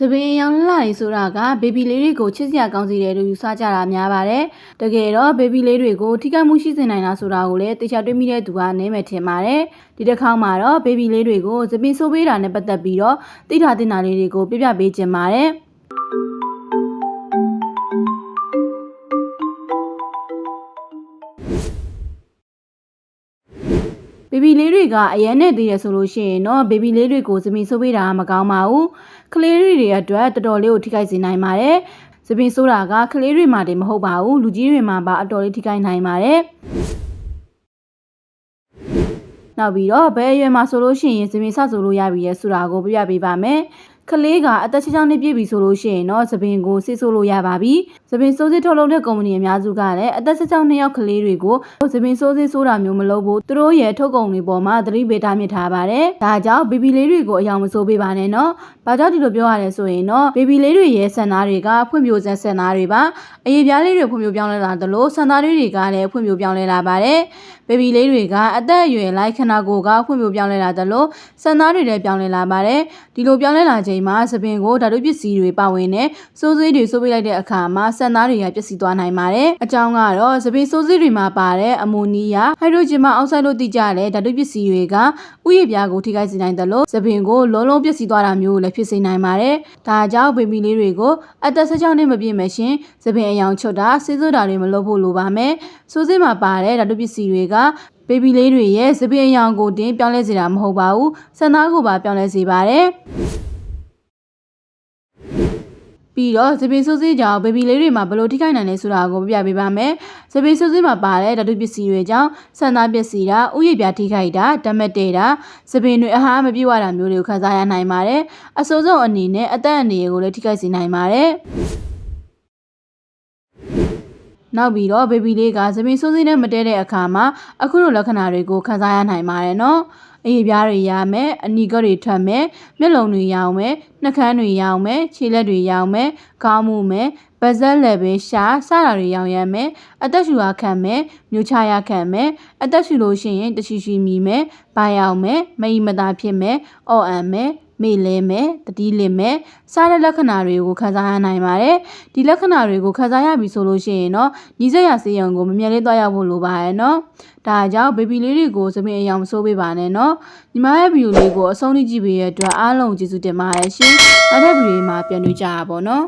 သပင်ရောင်လှတွေဆိုတာကဘေဘီလေးတွေကိုချစ်စရာကောင်းစေတယ်လို့ယူဆကြတာများပါတယ်။တကယ်တော့ဘေဘီလေးတွေကိုထိခိုက်မှုရှိစေနိုင်တာဆိုတာကိုလည်းတေချာတွေ့မိတဲ့သူကနည်းမယ်ထင်ပါတယ်။ဒီတစ်ခေါက်မှာတော့ဘေဘီလေးတွေကိုသပင်ဆိုးပေးတာနဲ့ပတ်သက်ပြီးတော့သိထားတင်တာလေးတွေကိုပြပြပေးခြင်းပါတယ်။ ဘေဘီလေးတွေကအရန်နဲ့သေးရဆိုလို့ရှိရင်တော့ဘေဘီလေးတွေကိုသမီဆိုးပေးတာမကောင်းပါဘူးကလေးတွေတွေအတွက်တော်တော်လေးကိုထိခိုက်စေနိုင်ပါတယ်သမီဆိုးတာကကလေးတွေမှတည်းမဟုတ်ပါဘူးလူကြီးတွေမှပါအတော်လေးထိခိုက်နိုင်ပါတယ်နောက်ပြီးတော့ဘယ်အရွယ်မှာဆိုလို့ရှိရင်သမီစဆိုလို့ရပြီရဲဆိုတာကိုပြပြပေးပါမယ် ကလေးကအသက်66နှစ်ပြည့်ပြီဆိုလို့ရှိရင်တော့သပင်ကိုဆေးဆိုးလို့ရပါပြီ။သပင်စိုးစစ်ထုတ်လုပ်တဲ့ကုမ္ပဏီအများစုကလည်းအသက်66နှစ်ယောက်ကလေးတွေကိုသပင်စိုးစစ်ဆိုးတာမျိုးမလုပ်ဘူး။သူတို့ရဲ့ထုတ်ကုန်တွေပေါ်မှာသတိပေးထားမြစ်ထားပါတယ်။ဒါကြောင့်ဘီဘီလေးတွေကိုအယောင်မစိုးပေးပါနဲ့နော်။ဘာကြောင့်ဒီလိုပြောရလဲဆိုရင်တော့ဘီဘီလေးတွေရဲ့ဆန်သားတွေကဖွံ့ဖြိုးစက်ဆန်သားတွေပါ။အရေးပြားလေးတွေဖွံ့ဖြိုးပြောင်းလဲလာသလိုဆန်သားလေးတွေကလည်းဖွံ့ဖြိုးပြောင်းလဲလာပါတယ်။ဘေဘီလေးတွေကအသက်အရွယ်လိုက်ခန္ဓာကိုယ်ကဖွံ့ဖြိုးပြောင်းလဲလာသလိုဆန်သားတွေလည်းပြောင်းလဲလာပါတယ်။ဒီလိုပြောင်းလဲလာချိန်မှာသပင်ကိုဓာတုပစ္စည်းတွေပါဝင်တဲ့စိုးစေးတွေစိုးပေးလိုက်တဲ့အခါမှာဆန်သားတွေကပျက်စီးသွားနိုင်ပါတယ်။အကြောင်းကတော့သပင်စိုးစေးတွေမှာပါတဲ့အမိုနီးယားဟိုက်ဒရိုဂျင်မအောက်ဆိုက်လို့တိကျတဲ့ဓာတုပစ္စည်းတွေကဥယျာဉ်ပြားကိုထိခိုက်စေနိုင်သလိုသပင်ကိုလုံးလုံးပျက်စီးသွားတာမျိုးလည်းဖြစ်စေနိုင်ပါတယ်။ဒါကြောင့်ဘေဘီလေးတွေကိုအသက်16နှစ်မပြည့်မရှင်သပင်အယောင်ချွတ်တာဆေးစွတာတွေမလုပ်ဖို့လိုပါမယ်။စိုးစေးမှာပါတဲ့ဓာတုပစ္စည်းတွေကဘေဘီလေးတွေရဲ့သပင်အယောင်ကိုတင်ပြောင်းလဲစေတာမဟုတ်ပါဘူး။ဆန်သားကိုပါပြောင်းလဲစေပါတယ်။ ပြီးတော့သပင်ဆိုးစေးကြောင့်ဘေဘီလေးတွေမှာဘယ်လိုထိခိုက်နိုင်လဲဆိုတာကိုပြပြပေးပါမယ်။သပင်ဆိုးစေးမှာပါတဲ့ဓာတုပစ္စည်းတွေကြောင့်ဆန်သားပျက်စီးတာ၊ဥယျာဉ်ပြားထိခိုက်တာ၊ဓာတ်မက်တဲတာ၊သပင်တွေအဟာမပြေဝတာမျိုးတွေကိုခံစားရနိုင်ပါတယ်။အဆိုးဆုံးအနေနဲ့အသက်အန္တရာယ်ကိုလည်းထိခိုက်စေနိုင်ပါတယ်။ နောက်ပြီးတော့ဘေဘီလေးကသမီးစိုးစိနဲ့မတဲတဲ့အခါမှာအခုလိုလက္ခဏာတွေကိုခံစားရနိုင်ပါတယ်နော်အေးပြားတွေရမယ်အနီကော့တွေထွက်မယ်မျက်လုံးတွေရောင်မယ်နှာခမ်းတွေရောင်မယ်ခြေလက်တွေရောင်မယ်ခေါင်းမူမယ်ပါဇက်လည်းပဲရှာစတာတွေရောင်ရမယ်အသက်ရှူအားခံမယ်မြူချရခံမယ်အသက်ရှူလို့ရှိရင်တချီချီမြည်မယ်ဘာရောင်မယ်မအီမသာဖြစ်မယ်အော်အံမယ် မေ့လဲမယ်တတိလစ်မယ်စားတဲ့လက္ခဏာတွေကိုခံစားရနိုင်ပါတယ်ဒီလက္ခဏာတွေကိုခံစားရပြီဆိုလို့ရှိရင်တော့ညီစက်ရစေးရုံကိုမမြဲလေးသွားရဖို့လိုပါရဲ့နော်ဒါကြောင့်ဘေဘီလေးတွေကိုသမီးအယောင်မဆိုးပေးပါနဲ့နော်ညီမရဲ့ဗီဒီယိုလေးကိုအဆုံးထိကြည့်ပေးရတဲ့အတွက်အားလုံးကျေးဇူးတင်ပါတယ်ရှင်နောက်တဲ့ဗီဒီယိုမှာပြန်တွေ့ကြပါပါနော်